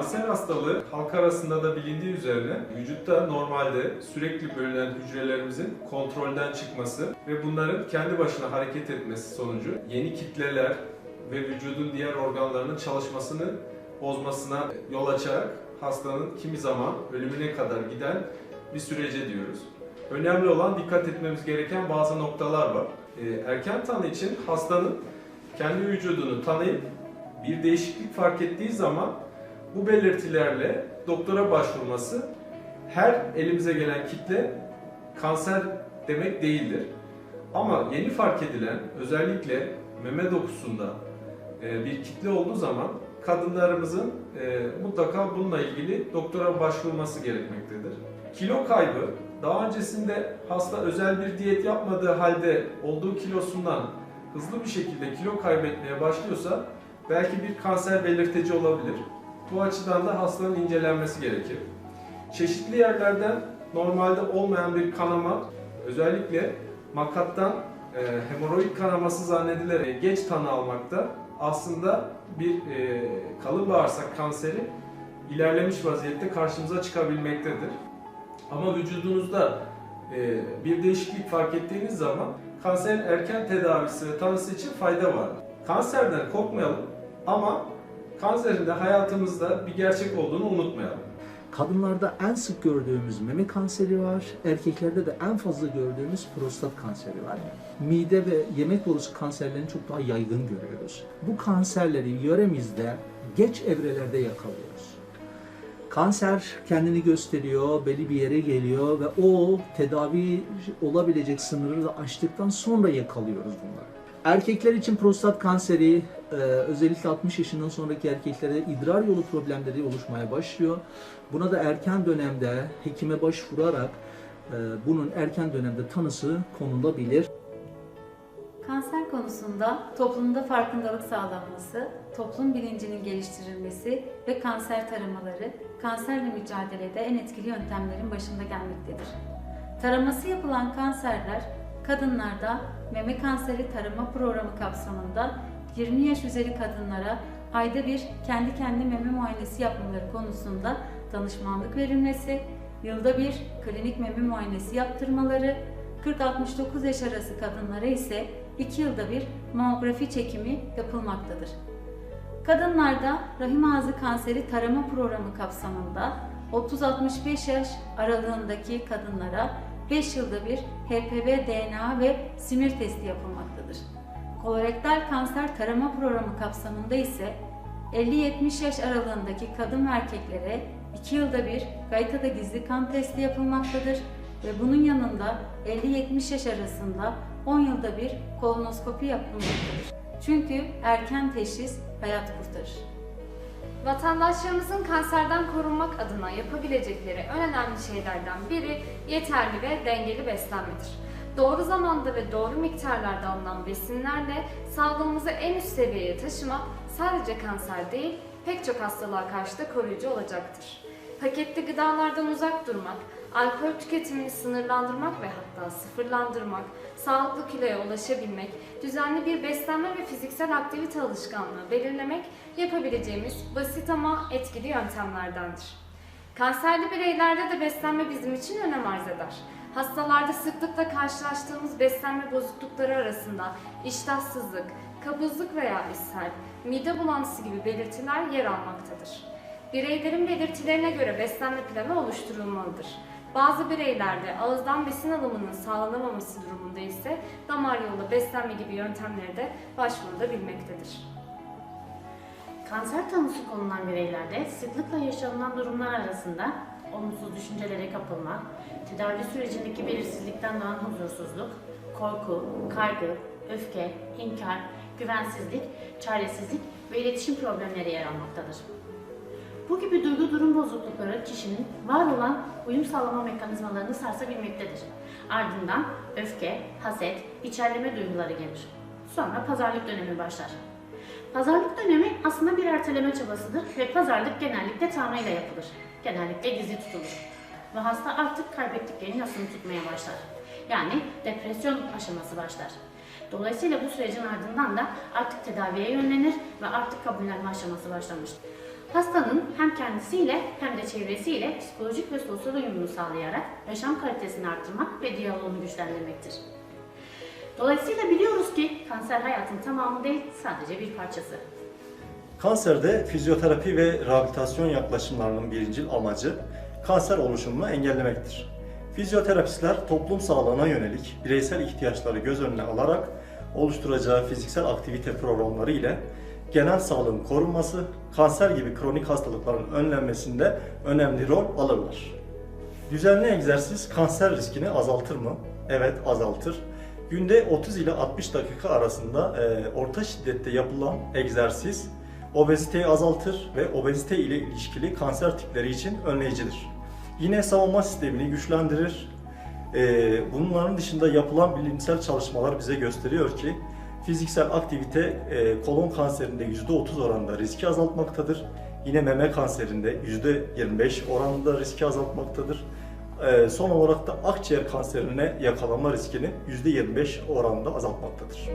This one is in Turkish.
Kanser hastalığı halk arasında da bilindiği üzerine vücutta normalde sürekli bölünen hücrelerimizin kontrolden çıkması ve bunların kendi başına hareket etmesi sonucu yeni kitleler ve vücudun diğer organlarının çalışmasını bozmasına yol açarak hastanın kimi zaman ölümüne kadar giden bir sürece diyoruz. Önemli olan dikkat etmemiz gereken bazı noktalar var. Ee, Erken tanı için hastanın kendi vücudunu tanıyıp bir değişiklik fark ettiği zaman bu belirtilerle doktora başvurması her elimize gelen kitle kanser demek değildir. Ama yeni fark edilen özellikle meme dokusunda e, bir kitle olduğu zaman kadınlarımızın e, mutlaka bununla ilgili doktora başvurması gerekmektedir. Kilo kaybı daha öncesinde hasta özel bir diyet yapmadığı halde olduğu kilosundan hızlı bir şekilde kilo kaybetmeye başlıyorsa belki bir kanser belirteci olabilir. Bu açıdan da hastanın incelenmesi gerekir. Çeşitli yerlerden normalde olmayan bir kanama, özellikle makattan e, hemoroid kanaması zannedilerek geç tanı almakta aslında bir e, kalın bağırsak kanseri ilerlemiş vaziyette karşımıza çıkabilmektedir. Ama vücudunuzda e, bir değişiklik fark ettiğiniz zaman kanserin erken tedavisi ve tanısı için fayda vardır. Kanserden korkmayalım ama kanserin de hayatımızda bir gerçek olduğunu unutmayalım. Kadınlarda en sık gördüğümüz meme kanseri var, erkeklerde de en fazla gördüğümüz prostat kanseri var. Mide ve yemek borusu kanserlerini çok daha yaygın görüyoruz. Bu kanserleri yöremizde geç evrelerde yakalıyoruz. Kanser kendini gösteriyor, belli bir yere geliyor ve o tedavi olabilecek sınırı da aştıktan sonra yakalıyoruz bunları. Erkekler için prostat kanseri e, özellikle 60 yaşından sonraki erkeklerde idrar yolu problemleri oluşmaya başlıyor. Buna da erken dönemde hekime başvurarak e, bunun erken dönemde tanısı konulabilir. Kanser konusunda toplumda farkındalık sağlanması, toplum bilincinin geliştirilmesi ve kanser taramaları kanserle mücadelede en etkili yöntemlerin başında gelmektedir. Taraması yapılan kanserler kadınlarda meme kanseri tarama programı kapsamında 20 yaş üzeri kadınlara ayda bir kendi kendi meme muayenesi yapmaları konusunda danışmanlık verilmesi, yılda bir klinik meme muayenesi yaptırmaları, 40-69 yaş arası kadınlara ise 2 yılda bir mamografi çekimi yapılmaktadır. Kadınlarda rahim ağzı kanseri tarama programı kapsamında 30-65 yaş aralığındaki kadınlara 5 yılda bir HPV DNA ve simir testi yapılmaktadır. Kolorektal kanser tarama programı kapsamında ise 50-70 yaş aralığındaki kadın ve erkeklere 2 yılda bir gaytada gizli kan testi yapılmaktadır ve bunun yanında 50-70 yaş arasında 10 yılda bir kolonoskopi yapılmaktadır. Çünkü erken teşhis hayat kurtarır. Vatandaşlarımızın kanserden korunmak adına yapabilecekleri en önemli şeylerden biri yeterli ve dengeli beslenmedir. Doğru zamanda ve doğru miktarlarda alınan besinlerle sağlığımızı en üst seviyeye taşımak sadece kanser değil, pek çok hastalığa karşı da koruyucu olacaktır. Paketli gıdalardan uzak durmak, alkol tüketimini sınırlandırmak ve hatta sıfırlandırmak, sağlıklı kiloya ulaşabilmek, düzenli bir beslenme ve fiziksel aktivite alışkanlığı belirlemek yapabileceğimiz basit ama etkili yöntemlerdendir. Kanserli bireylerde de beslenme bizim için önem arz eder. Hastalarda sıklıkla karşılaştığımız beslenme bozuklukları arasında iştahsızlık, kabızlık veya ishal, mide bulantısı gibi belirtiler yer almaktadır. Bireylerin belirtilerine göre beslenme planı oluşturulmalıdır. Bazı bireylerde ağızdan besin alımının sağlanamaması durumunda ise damar yolu beslenme gibi yöntemlere de başvurulabilmektedir. Kanser tanısı konulan bireylerde sıklıkla yaşanılan durumlar arasında olumsuz düşüncelere kapılma, tedavi sürecindeki belirsizlikten doğan huzursuzluk, korku, kaygı, öfke, inkar, güvensizlik, çaresizlik ve iletişim problemleri yer almaktadır. Bu gibi duygu durum bozuklukları kişinin var olan uyum sağlama mekanizmalarını sarsabilmektedir. Ardından öfke, haset, içerleme duyguları gelir. Sonra pazarlık dönemi başlar. Pazarlık dönemi aslında bir erteleme çabasıdır ve pazarlık genellikle tanrıyla yapılır. Genellikle gizli tutulur. Ve hasta artık kaybettiklerinin yasını tutmaya başlar. Yani depresyon aşaması başlar. Dolayısıyla bu sürecin ardından da artık tedaviye yönlenir ve artık kabullenme aşaması başlamıştır. Hastanın hem kendisiyle hem de çevresiyle psikolojik ve sosyal uyumunu sağlayarak yaşam kalitesini arttırmak ve diyaloğunu güçlendirmektir. Dolayısıyla biliyoruz ki kanser hayatın tamamı değil, sadece bir parçası. Kanserde fizyoterapi ve rehabilitasyon yaklaşımlarının birincil amacı kanser oluşumunu engellemektir. Fizyoterapistler toplum sağlığına yönelik bireysel ihtiyaçları göz önüne alarak oluşturacağı fiziksel aktivite programları ile genel sağlığın korunması, kanser gibi kronik hastalıkların önlenmesinde önemli rol alırlar. Düzenli egzersiz kanser riskini azaltır mı? Evet azaltır. Günde 30 ile 60 dakika arasında e, orta şiddette yapılan egzersiz obeziteyi azaltır ve obezite ile ilişkili kanser tipleri için önleyicidir. Yine savunma sistemini güçlendirir. E, bunların dışında yapılan bilimsel çalışmalar bize gösteriyor ki fiziksel aktivite e, kolon kanserinde %30 oranında riski azaltmaktadır. Yine meme kanserinde %25 oranında riski azaltmaktadır. Ee, son olarak da akciğer kanserine yakalanma riskini %25 oranında azaltmaktadır.